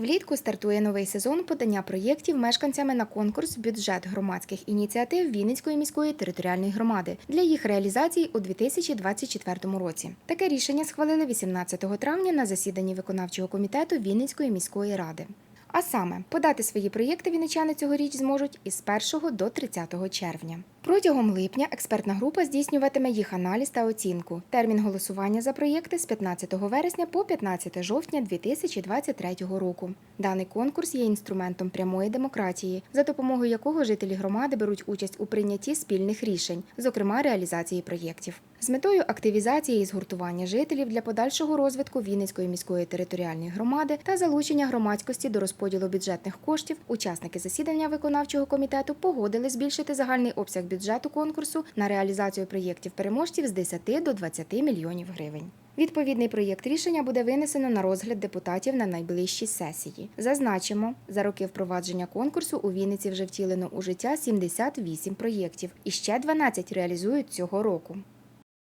Влітку стартує новий сезон подання проєктів мешканцями на конкурс бюджет громадських ініціатив Вінницької міської територіальної громади для їх реалізації у 2024 році. Таке рішення схвалили 18 травня на засіданні виконавчого комітету Вінницької міської ради. А саме подати свої проєкти вінничани цьогоріч зможуть із 1 до 30 червня. Протягом липня експертна група здійснюватиме їх аналіз та оцінку. Термін голосування за проєкти з 15 вересня по 15 жовтня 2023 року. Даний конкурс є інструментом прямої демократії, за допомогою якого жителі громади беруть участь у прийнятті спільних рішень, зокрема реалізації проєктів. З метою активізації і згуртування жителів для подальшого розвитку Вінницької міської територіальної громади та залучення громадськості до розподілу бюджетних коштів, учасники засідання виконавчого комітету погодили збільшити загальний обсяг бюджету конкурсу на реалізацію проєктів переможців з 10 до 20 мільйонів гривень. Відповідний проєкт рішення буде винесено на розгляд депутатів на найближчій сесії. Зазначимо, за роки впровадження конкурсу у Вінниці вже втілено у життя 78 проєктів, і ще 12 реалізують цього року.